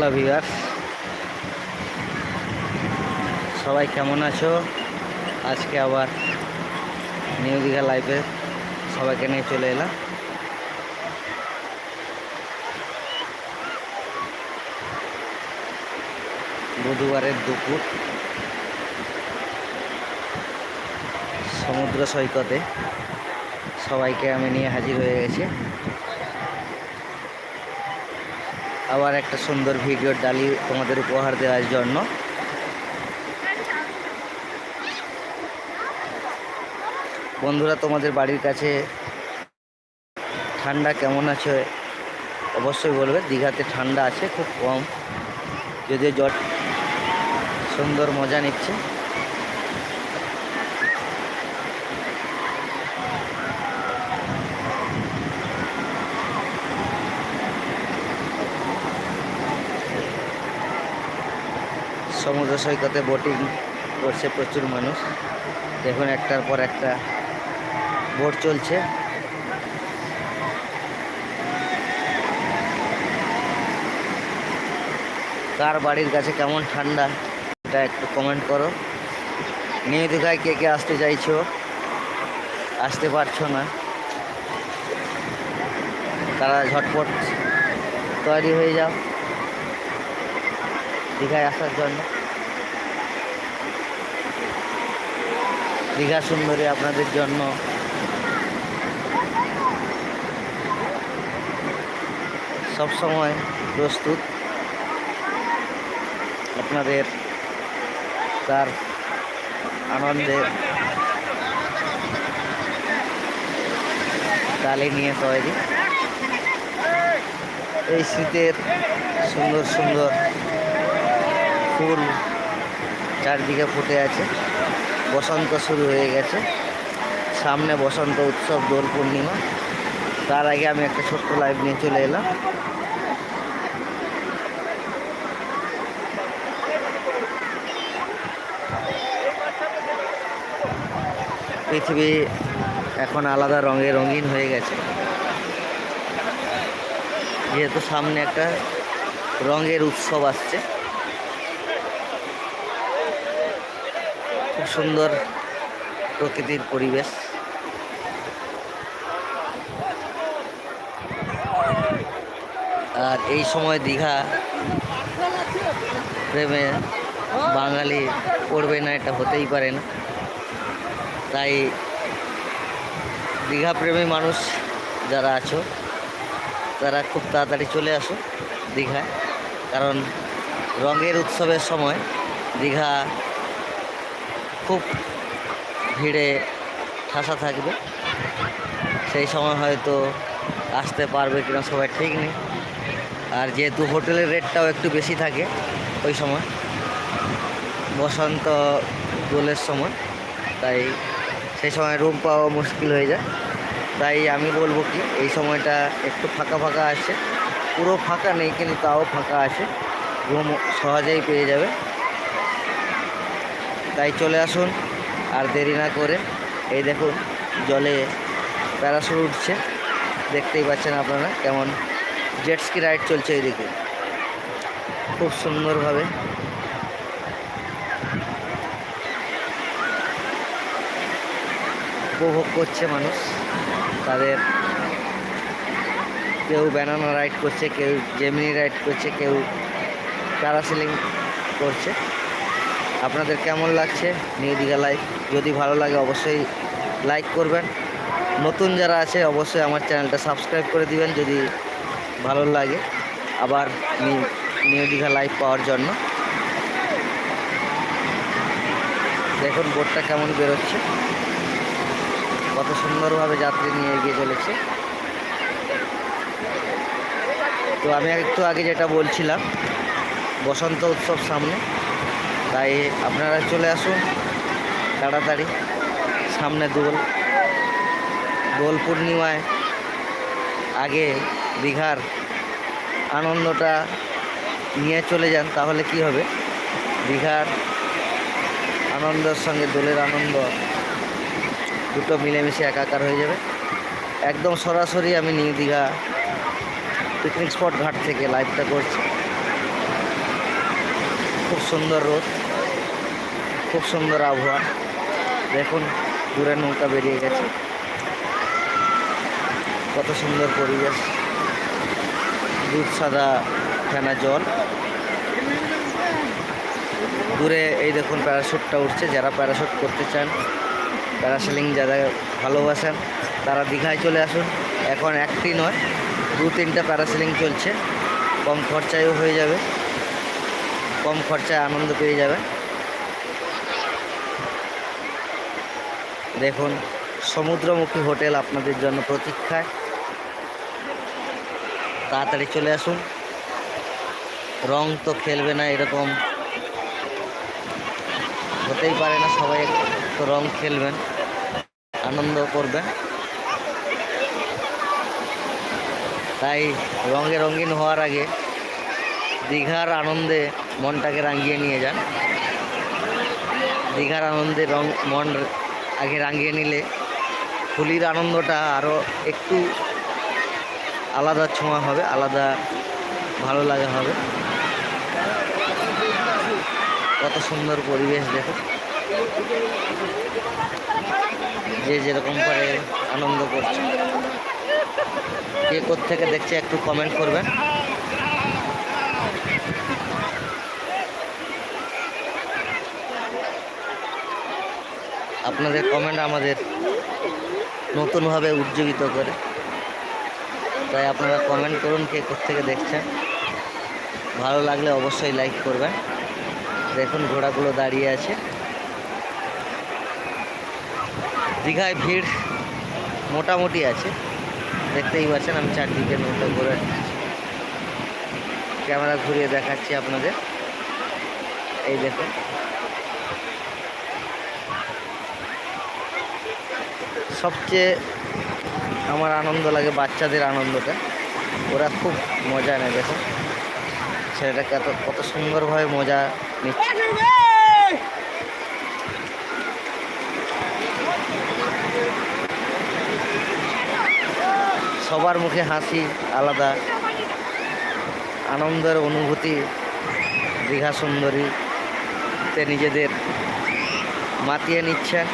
Hello viewer সবাই কেমন আছো? আজকে আবার নিউ দীঘা লাইফে সবাইকে নিয়ে চলে এলাম। বুধবারের দুপুর সমুদ্র সৈকতে সবাইকে আমি নিয়ে হাজির হয়ে গেছি। আবার একটা সুন্দর ভিডিও ডালি তোমাদের উপহার দেওয়ার জন্য। বন্ধুরা, তোমাদের বাড়ির কাছে ঠান্ডা কেমন আছে অবশ্যই বলবে। দীঘাতে ঠান্ডা আছে, খুব কম। যদিও জট সুন্দর মজা নিচ্ছে। সমুদ্র সৈকতে বোটিং করছে প্রচুর মানুষ। দেখুন একটার পর একটা বোট চলছে। কার বাড়ির কাছে কেমন ঠান্ডা এটা একটু কমেন্ট করো। নিউ দীঘায় কে কে আসতে চাইছো? আসতে পারছ না। তারা ঝটপট তৈরি হয়ে যাও। দীঘায় আসার জন্য। দীঘা সুন্দরী আপনাদের জন্য। সব সময় প্রস্তুত। আপনাদের তার আনন্দে তালে নিয়ে তৈরি। এই শীতের সুন্দর সুন্দর ফুল চারদিকে ফুটে আছে। বসন্ত শুরু হয়ে গেছে। সামনে বসন্ত উৎসব, দোল পূর্ণিমা। তার আগে আমি একটা ছোট্ট লাইভ নিয়ে চলে এলাম। পৃথিবী এখন আলাদা রঙে রঙিন হয়ে গেছে। যেহেতু সামনে একটা রঙের উৎসব আসছে। সুন্দর প্রকৃতির পরিবেশ। আর এই সময় দীঘা প্রেমে বাঙালি পড়বে না, এটা হতেই পারে না। তাই দীঘা প্রেমী মানুষ যারা আছো, তারা খুব তাড়াতাড়ি চলে আসো দীঘায়। কারণ রঙের উৎসবের সময় দীঘা খুব ভিড়ে ঠাসা থাকবে। সেই সময় হয়তো আসতে পারবে কিনা সবাই ঠিক নেই। আর যেহেতু হোটেলের রেটটাও একটু বেশি থাকে ওই সময়, বসন্ত দোলের সময়, তাই সেই সময় রুম পাওয়া মুশকিল হয়ে যায়। তাই আমি বলব কি, এই সময়টা একটু ফাঁকা ফাঁকা আছে পুরো ফাঁকা নেই, কিন্তু তাও ফাঁকা আছে রুম সহজেই পেয়ে যাবে। তাই চলে আসুন, আর দেরি না করে। এই দেখুন, জলে প্যারাসুট উঠছে। দেখতেই পাচ্ছেন আপনারা কেমন জেটস্কি রাইড চলছে এইদিকে। খুব সুন্দরভাবে। উপভোগ করছে মানুষ। তাদের কেউ ব্যানানা রাইড করছে, কেউ জেমিনি রাইড করছে, কেউ প্যারাসিলিং করছে। আপনাদের কেমন লাগছে? নিউ দীঘা লাইফ যদি ভালো লাগে, অবশ্যই লাইক করবেন। নতুন যারা আছে, অবশ্যই আমার চ্যানেলটা সাবস্ক্রাইব করে দিবেন যদি ভালো লাগে। আবার নিউ দীঘা লাইভ পাওয়ার জন্য। দেখুন, বোটটা কেমন বেরোচ্ছে। কত সুন্দরভাবে যাত্রী নিয়ে এগিয়ে চলেছে। তো আমি একটু আগে যেটা বলছিলাম, বসন্ত উৎসব সামনে। তাই আপনারা চলে আসুন তাড়াতাড়ি, সামনে দোল। দোল পূর্ণিমায় আগে দীঘার আনন্দটা নিয়ে চলে যান, তাহলে কি হবে? দীঘার আনন্দের সঙ্গে দোলের আনন্দ দুটো মিলেমিশে একাকার হয়ে যাবে। একদম সরাসরি আমি নিউ দীঘা পিকনিক স্পট ঘাট থেকে লাইভটা করছি। খুব সুন্দর রোদ খুব সুন্দর আবহাওয়া। দেখুন, দূরে নৌকা বেরিয়ে গেছে। কত সুন্দর পরিবেশ। দুধ সাদা ফেনা জল। দূরে এই দেখুন প্যারাশুটটা উঠছে। যারা প্যারাশুট করতে চান, প্যারাসেলিং যারা ভালোবাসেন, তারা দীঘায় চলে আসুন। এখন একটি নয়, দু তিনটা প্যারাসেলিং চলছে। কম খরচায়ও হয়ে যাবে। কম খরচায় আনন্দ পেয়ে যাবে দেখুন, সমুদ্রমুখী হোটেল আপনাদের জন্য প্রতীক্ষায়। তাড়াতাড়ি চলে আসুন। রং তো খেলবে না এরকম। হতেই পারে না সবাই তো রং খেলবেন, আনন্দ করবেন। তাই রঙে রঙিন হওয়ার আগে দীঘার আনন্দে মনটাকে রাঙিয়ে নিয়ে যান। দীঘার আনন্দে রং, মন আগে রাঙিয়ে নিলে হোলির আনন্দটা আরও একটু আলাদা ছোঁয়া হবে, আলাদা ভালো লাগা হবে। কত সুন্দর পরিবেশ দেখো। যে যেরকম করে আনন্দ করছে। কে থেকে দেখছে একটু কমেন্ট করবেন। আপনাদের কমেন্ট আমাদের নতুনভাবে উজ্জীবিত করে। তাই আপনারা কমেন্ট করুন কে থেকে দেখছেন। ভালো লাগলে অবশ্যই লাইক করবেন। দেখুন ঘোড়াগুলো দাঁড়িয়ে আছে। দীঘায় ভিড় মোটামুটি আছে। দেখতেই পাচ্ছেন আমি চারদিকে নৌকা ঘুরে ক্যামেরা ঘুরিয়ে দেখাচ্ছি আপনাদের। এই দেখুন। সবচেয়ে আমার আনন্দ লাগে বাচ্চাদের আনন্দটা। ওরা খুব মজা নেয় দেখুন ছেলেটাকে এত, কত সুন্দরভাবে মজা নিচ্ছে। সবার মুখে হাসি আলাদা। আনন্দের অনুভূতি, দীঘা সুন্দরীতে নিজেদের মাতিয়ে নিচ্ছেন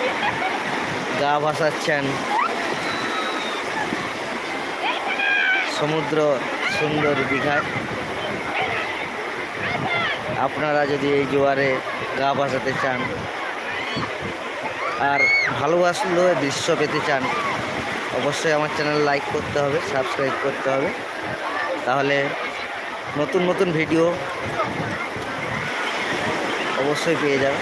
গা ভাসাচ্ছেন। সমুদ্র সুন্দর দীঘায়। আপনারা যদি এই জোয়ারে গা ভাসাতে চান আর ভালোবাসলে দৃশ্য পেতে চান, অবশ্যই আমার চ্যানেল লাইক করতে হবে, সাবস্ক্রাইব করতে হবে। তাহলে নতুন নতুন ভিডিও অবশ্যই পেয়ে যাবে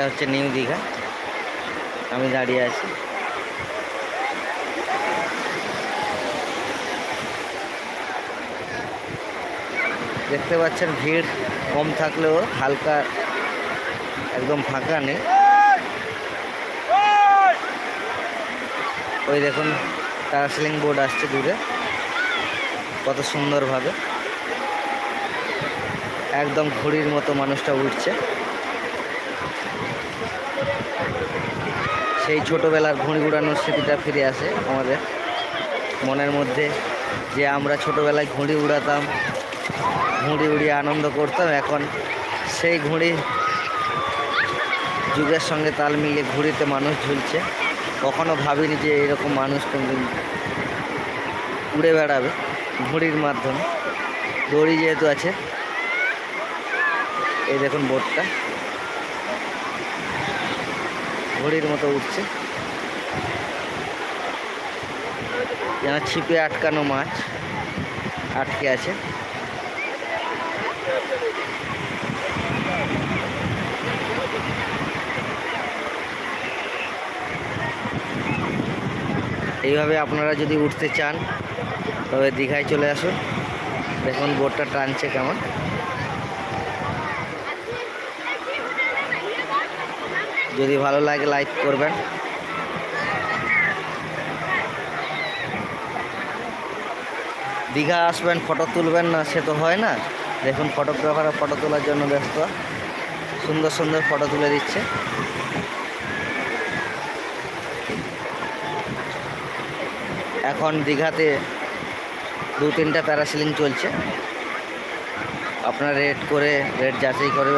এটা হচ্ছে নিউ দীঘা। আমি দাঁড়িয়ে আছি। দেখতে পাচ্ছেন, ভিড় কম থাকলেও হালকা একদম ফাঁকা নেই। ওই দেখুন প্যারাসেলিং বোর্ড আসছে দূরে। কত সুন্দরভাবে। একদম ঘড়ির মতো মানুষটা উঠছে। সেই ছোটোবেলার ঘুড়ি উড়ানোর স্মৃতিটা ফিরে আসে আমাদের মনের মধ্যে, যে আমরা ছোটোবেলায় ঘুড়ি উড়াতাম, ঘুড়ি উড়িয়ে আনন্দ করতাম। এখন সেই ঘুড়ি যুগের সঙ্গে তাল মিলিয়ে ঘুড়িতে মানুষ ঝুলছে। কখনো ভাবিনি যে এরকম মানুষ কোনদিন উড়ে বেড়াবে ঘুড়ির মাধ্যমে। দড়ি যেহেতু আছে, এই দেখুন বোটটা। ঘড়ির মতো উঠছে। যেন ছিপে আটকানো মাছ আটকে আছে। এইভাবে আপনারা যদি উঠতে চান, তবে দীঘায় চলে আসুন। দেখুন বোটটা টানছে কেমন। যদি ভালো লাগে লাইক করবেন। দীঘা আসবেন ফটো তুলবেন না, সে তো হয় না। দেখুন ফটোগ্রাফাররা ফটো তোলার জন্য ব্যস্ত। সুন্দর সুন্দর ফটো তুলে দিচ্ছে। এখন দীঘাতে দু তিনটা প্যারাসিলিং চলছে। আপনার রেট করে রেট যাচাই করে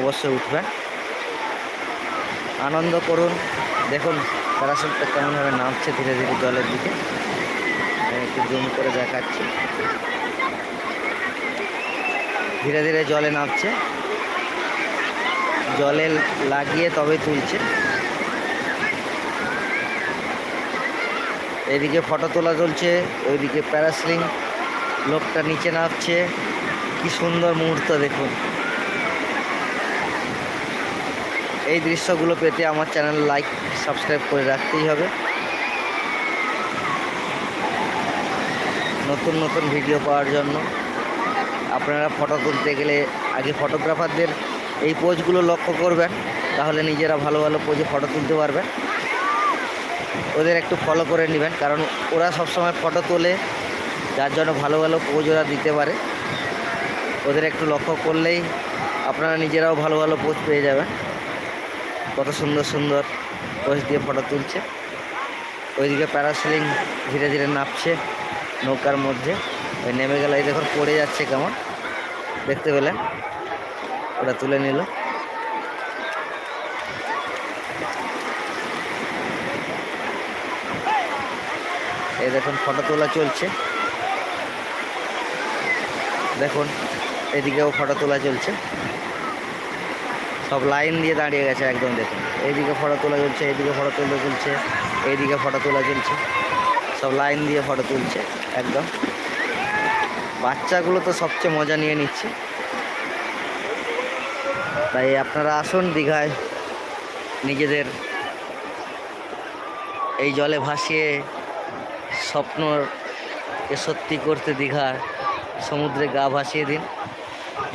অবশ্যই উঠবেন। আনন্দ করুন। দেখুন, প্যারাসুটটা কেমনভাবে নামছে ধীরে ধীরে জলের দিকে। একটু জুম করে দেখাচ্ছি। ধীরে ধীরে জলে নামছে। জলে লাগিয়ে তবে তুলছে। এদিকে ফটো তোলা চলছে, ওইদিকে প্যারাসিলিং লোকটা নিচে নামছে। কি সুন্দর মুহূর্ত দেখুন। এই দৃশ্যগুলো পেতে আমার চ্যানেল লাইক, সাবস্ক্রাইব করে রাখতেই হবে। নতুন নতুন ভিডিও পাওয়ার জন্য আপনারা ফটো তুলতে গেলে আগে ফটোগ্রাফারদের এই পোজগুলো লক্ষ্য করবেন, তাহলে নিজেরা ভালো ভালো পোজে ফটো তুলতে পারবেন। ওদের একটু ফলো করে নেবেন, কারণ ওরা সবসময় ফটো তোলে, যার জন্য ভালো ভালো পোজ ওরা দিতে পারে। ওদের একটু লক্ষ্য করলেই আপনারা নিজেরাও ভালো ভালো পোজ পেয়ে যাবেন। কত সুন্দর সুন্দর পোজ দিয়ে ফটো তুলছে। ওইদিকে প্যারাসিলিং ধীরে ধীরে নামছে নৌকার মধ্যে। ওই নেমে গেলে দেখুন পড়ে যাচ্ছে কেমন। দেখতে পেলেন, ওটা তুলে নিল। এই দেখুন ফটো তোলা চলছে। দেখুন, এদিকেও ফটো তোলা চলছে। সব লাইন দিয়ে দাঁড়িয়ে গেছে একদম দেখুন। এইদিকে ফটো তোলা চলছে এইদিকে ফটো তোলা চলছে এইদিকে ফটো তোলা চলছে সব লাইন দিয়ে ফটো তুলছে, একদম। বাচ্চাগুলো তো সবচেয়ে মজা নিয়ে নিচ্ছে। তাই আপনারা আসুন দীঘায় নিজেদের এই জলে ভাসিয়ে স্বপ্নকে সত্যি করতে দীঘা সমুদ্রে গা ভাসিয়ে দিন।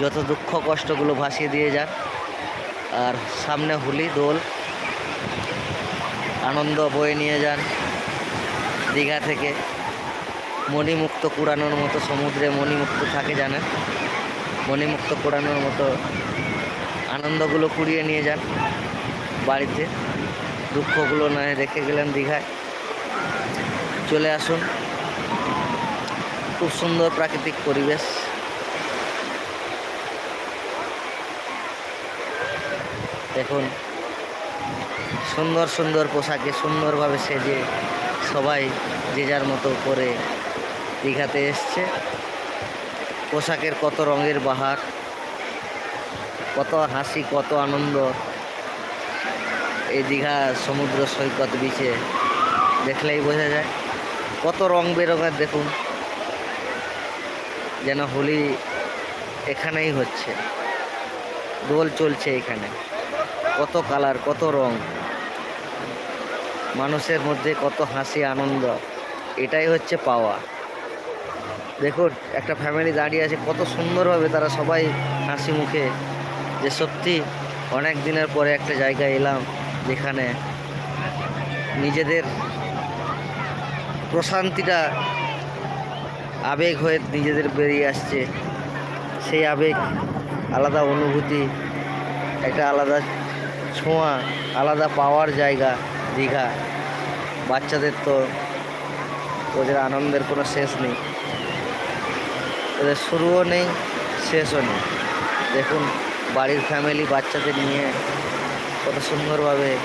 যত দুঃখ কষ্টগুলো ভাসিয়ে দিয়ে যান। আর সামনে হুলি দোল। আনন্দ বয়ে নিয়ে যান দীঘা থেকে। মণিমুক্ত কুড়ানোর মতো সমুদ্রে মণিমুক্ত থাকে জানেন। মণিমুক্ত কুড়ানোর মতো আনন্দগুলো কুড়িয়ে নিয়ে যান বাড়িতে। দুঃখগুলো নয় রেখে গেলেন দীঘায়। চলে আসুন। খুব সুন্দর প্রাকৃতিক পরিবেশ। দেখুন, সুন্দর সুন্দর পোশাকে সুন্দরভাবে সেজে সবাই যে যার মতো করে দীঘাতে এসছে। পোশাকের কত রঙের বাহার, কত হাসি, কত আনন্দ। এই দীঘা সমুদ্র সৈকত বিচে দেখলেই বোঝা যায়। কত রং বেরঙের দেখুন, যেন হোলি এখানেই হচ্ছে। দোল চলছে এখানে। কত কালার, কত রং। মানুষের মধ্যে কত হাসি, আনন্দ। এটাই হচ্ছে পাওয়া। দেখুন, একটা ফ্যামিলি দাঁড়িয়ে আছে, কত সুন্দরভাবে তারা সবাই হাসি মুখে যে সত্যি অনেক দিনের পরে একটা জায়গায় এলাম যেখানে নিজেদের প্রশান্তিটা, আবেগ হয়ে নিজেদের বেরিয়ে আসছে। সেই আবেগ, আলাদা অনুভূতি, একটা আলাদা ছোঁয়া, আলাদা পাওয়ার জায়গা, দীঘা। বাচ্চাদের তো ওদের আনন্দের কোনো শেষ নেই। ওদের শুরুও নেই, শেষও নেই। দেখুন, বাড়ির ফ্যামিলি বাচ্চাদের নিয়ে কত সুন্দরভাবে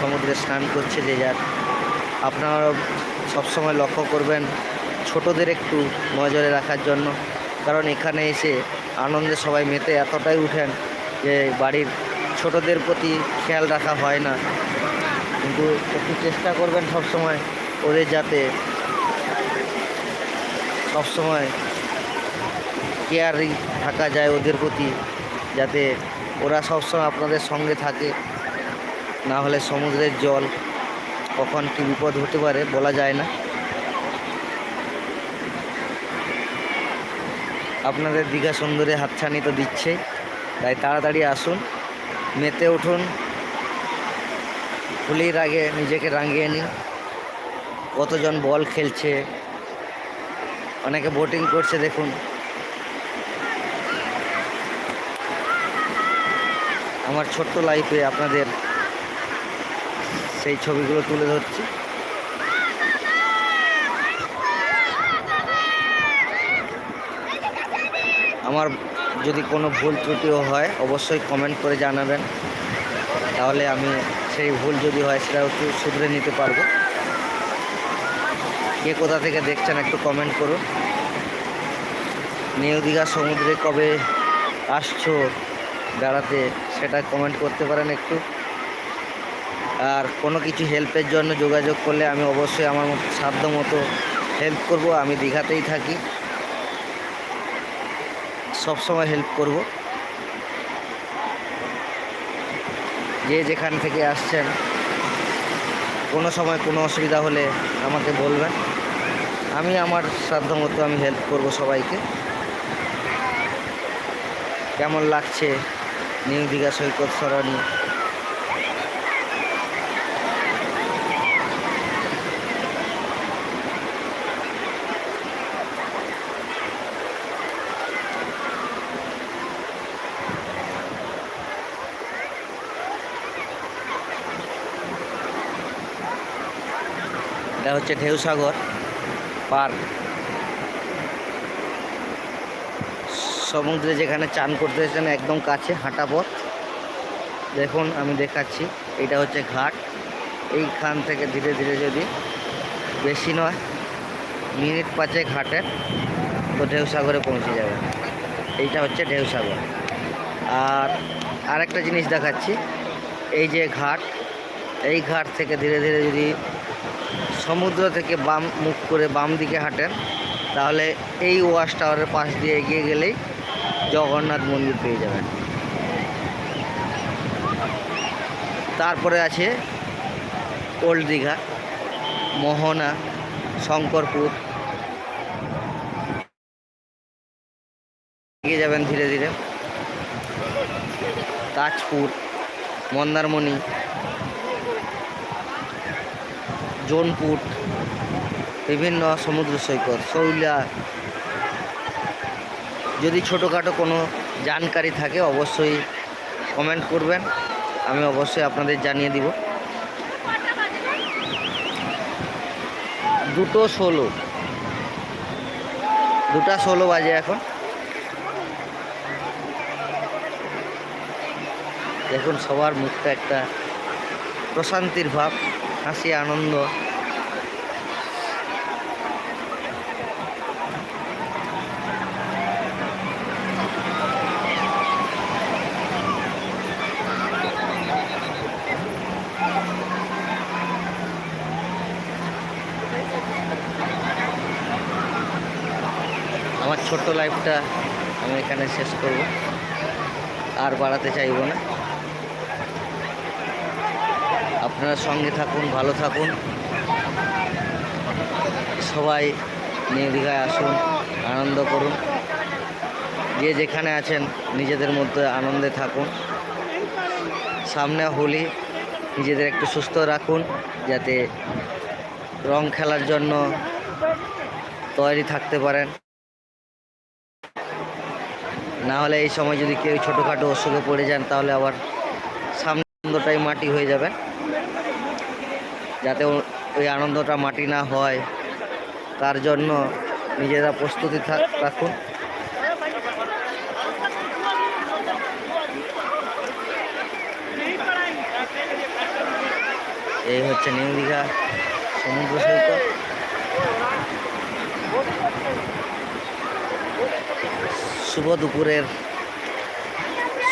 সমুদ্রে স্নান করছে যে যার। আপনারা সবসময় লক্ষ্য করবেন, ছোটদের একটু নজরে রাখার জন্য। কারণ এখানে এসে আনন্দে সবাই মেতে এতটাই উঠেন যে বাড়ির ছোটদের প্রতি খেয়াল রাখা হয় না। কিন্তু একটু চেষ্টা করবেন সবসময় ওদের যাতে সবসময় কেয়ারিং থাকা যায় ওদের প্রতি, যাতে ওরা সবসময় আপনাদের সঙ্গে থাকে। না হলে সমুদ্রের জল কখন কী বিপদ হতে পারে বলা যায় না। আপনাদের দীঘা সুন্দরে হাতছানি তো দিচ্ছে তাই তাড়াতাড়ি আসুন, মেতে উঠুন, হোলির আগে নিজেকে রাঙিয়ে নিন। কতজন বল খেলছে, অনেকে বোটিং করছে, দেখুন। আমার ছোট্ট লাইফে আপনাদের সেই ছবিগুলো তুলে ধরছি। আমার যদি কোনো ভুল ত্রুটিও হয়, অবশ্যই কমেন্ট করে জানাবেন। তাহলে আমি সেই ভুল যদি হয়, সেটা একটু শুধরে নিতে পারব। কে কোথা থেকে দেখছেন একটু কমেন্ট করুন। নিউ দীঘা সমুদ্রে কবে আসছো বেড়াতে, সেটা কমেন্ট করতে পারেন একটু। আর কোনো কিছু হেল্পের জন্য যোগাযোগ করলে আমি অবশ্যই আমার মতো সাধ্য মতো হেল্প করব। আমি দীঘাতেই থাকি। সব সময় হেল্প করব। যে যেখান থেকে আসছেন, কোনো সময় কোনো অসুবিধা হলে আমাকে বলবেন। আমি আমার সাধ্য মতো আমি হেল্প করব সবাইকে। কেমন লাগছে নিউ দীঘা সৈকত সরণি? হচ্ছে ঢেউসাগর পার্ক। সমুদ্রে যেখানে চান করতে এসেছেন একদম কাছে হাঁটা পথ। দেখুন, আমি দেখাচ্ছি, এটা হচ্ছে ঘাট। এইখান থেকে ধীরে ধীরে যদি বেশি নয়, মিনিট পাঁচে ঘাটে তো ঢেউসাগরে পৌঁছে যাবে। এইটা হচ্ছে ঢেউসাগর আর আরেকটা জিনিস দেখাচ্ছি, এই যে ঘাট, এই ঘাট থেকে ধীরে ধীরে যদি সমুদ্র থেকে বাম মুখ করে বাম দিকে হাঁটেন, তাহলে এই ওয়াশ টাওয়ারের পাশ দিয়ে এগিয়ে গেলেই জগন্নাথ মন্দির পেয়ে যাবেন। তারপরে আছে ওল্ড দীঘা, মোহনা, শঙ্করপুর। এগিয়ে যাবেন ধীরে ধীরে। তাজপুর, মন্দারমণি। জোনপুর বিভিন্ন সমুদ্র সৈকত, শৈলা। যদি ছোটোখাটো কোনো জানকারি থাকে, অবশ্যই কমেন্ট করবেন। আমি অবশ্যই আপনাদের জানিয়ে দিব। দুটো ষোলো। দুটা ষোলো বাজে এখন। দেখুন, সবার মুখটা একটা প্রশান্তির ভাব। হাসি আনন্দ। আমার ছোট্ট লাইফটা আমি এখানে শেষ করব। আর বাড়াতে চাইব না। আপনারা সঙ্গে থাকুন, ভালো থাকুন। সবাই নিউ দীঘায় আসুন, আনন্দ করুন। যে যেখানে আছেন, নিজেদের মধ্যে আনন্দে থাকুন। সামনে হোলি, নিজেদের একটু সুস্থ রাখুন, যাতে রং খেলার জন্য তৈরি থাকতে পারেন। না হলে এই সময় যদি কেউ ছোটোখাটো অসুখে পড়ে যান, তাহলে আবার সামনে আনন্দটাই মাটি হয়ে যাবে। যাতে ওই আনন্দটা মাটি না হয়। তার জন্য নিজেরা প্রস্তুতি রাখুন। এই হচ্ছে নিউ দীঘা সমুদ্র সৈকত। শুভ দুপুরের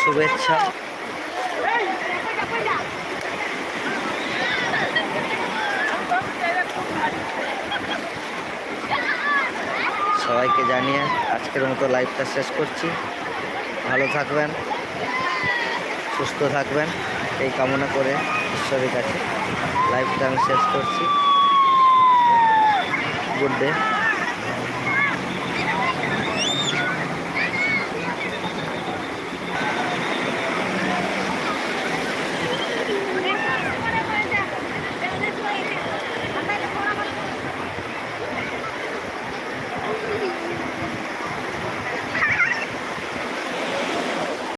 শুভেচ্ছা। সবাইকে জানিয়ে আজকের মতো লাইভটা শেষ করছি। ভালো থাকবেন, সুস্থ থাকবেন, এই কামনা করে ঈশ্বরের কাছে লাইভটা আমি শেষ করছি। Good day